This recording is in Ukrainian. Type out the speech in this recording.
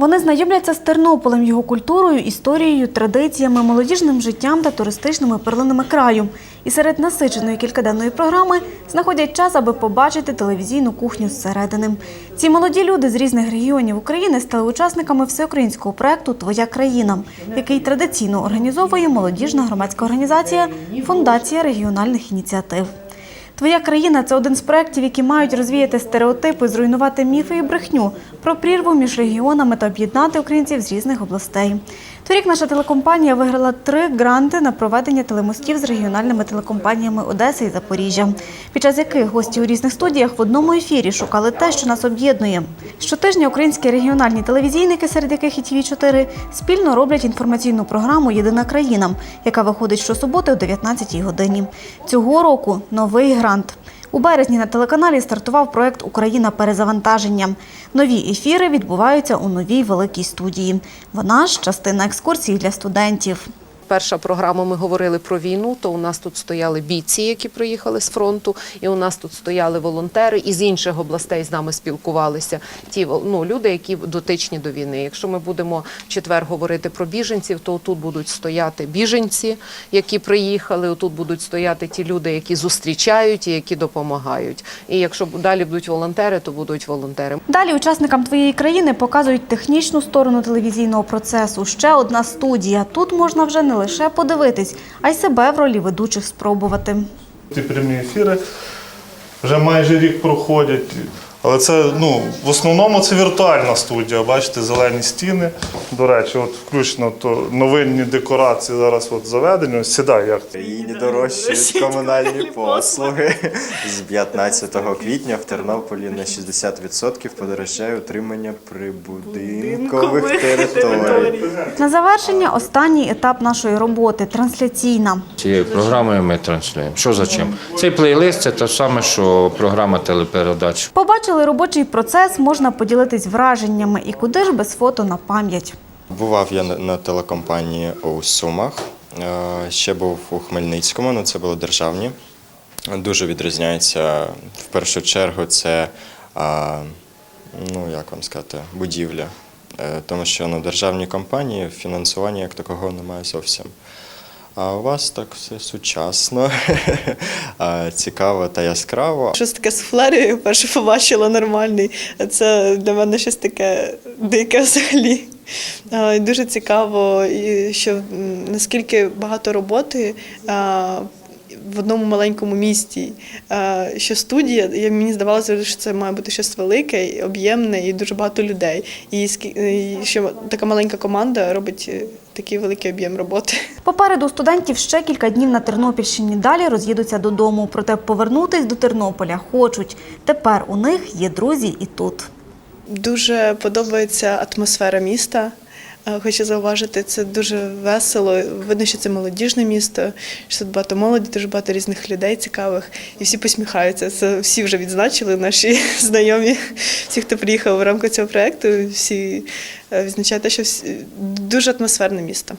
Вони знайомляться з Тернополем, його культурою, історією, традиціями, молодіжним життям та туристичними перлинами краю. І серед насиченої кількаденної програми знаходять час, аби побачити телевізійну кухню зсередини. Ці молоді люди з різних регіонів України стали учасниками всеукраїнського проекту Твоя країна, який традиційно організовує молодіжна громадська організація Фундація регіональних ініціатив. Твоя країна це один з проєктів, які мають розвіяти стереотипи, зруйнувати міфи і брехню про прірву між регіонами та об'єднати українців з різних областей. Торік наша телекомпанія виграла три гранти на проведення телемостів з регіональними телекомпаніями Одеси і Запоріжжя, під час яких гості у різних студіях в одному ефірі шукали те, що нас об'єднує. Щотижня українські регіональні телевізійники, серед яких і тв 4 спільно роблять інформаційну програму Єдина країна, яка виходить щосуботи о 19-й годині. Цього року новий грант. У березні на телеканалі стартував проект Україна перезавантаження. Нові ефіри відбуваються у новій великій студії. Вона ж частина екскурсії для студентів. Перша програма ми говорили про війну. То у нас тут стояли бійці, які приїхали з фронту, і у нас тут стояли волонтери із інших областей з нами спілкувалися. Ті ну, люди, які дотичні до війни. Якщо ми будемо четвер говорити про біженців, то тут будуть стояти біженці, які приїхали. Тут будуть стояти ті люди, які зустрічають і які допомагають. І якщо далі будуть волонтери, то будуть волонтери. Далі учасникам твоєї країни показують технічну сторону телевізійного процесу. Ще одна студія. Тут можна вже не лише подивитись, а й себе в ролі ведучих спробувати. Ці прямі ефіри вже майже рік проходять. Але це ну, в основному це віртуальна студія. Бачите, зелені стіни. До речі, от включно то новинні декорації зараз от заведені. Ось сідай як. Країні дорожчають комунальні послуги. З 15 квітня в Тернополі на 60% подорожчає утримання прибудинкових територій. На завершення останній етап нашої роботи трансляційна. Цією програмою ми транслюємо. Що за чим? Цей плейлист це те саме, що програма телепередач. Побачили робочий процес, можна поділитись враженнями і куди ж без фото на пам'ять. Бував я на- телекомпанії у Сумах. е, Ще був у Хмельницькому, але це були державні. Дуже відрізняється в першу чергу це, ну як вам сказати, будівля. Е, Тому що на державній компанії фінансування як такого немає зовсім. А у вас так все сучасно, цікаво та яскраво. Щось таке з флерею вперше побачила нормальний. Це для мене щось таке дике взагалі. Дуже цікаво, що наскільки багато роботи. В одному маленькому місті, що студія, я мені здавалося, що це має бути щось велике, об'ємне і дуже багато людей. І що така маленька команда робить такий великий об'єм роботи. Попереду студентів ще кілька днів на Тернопільщині. Далі роз'їдуться додому. Проте повернутись до Тернополя хочуть. Тепер у них є друзі і тут. Дуже подобається атмосфера міста. Е, Хочу зауважити, це дуже весело. Видно, що це молодіжне місто, що тут багато молоді, дуже багато різних людей цікавих, і всі посміхаються. Це всі вже відзначили наші знайомі, всі, хто приїхав в рамках цього проєкту, всі е, відзначають що всі- дуже атмосферне місто.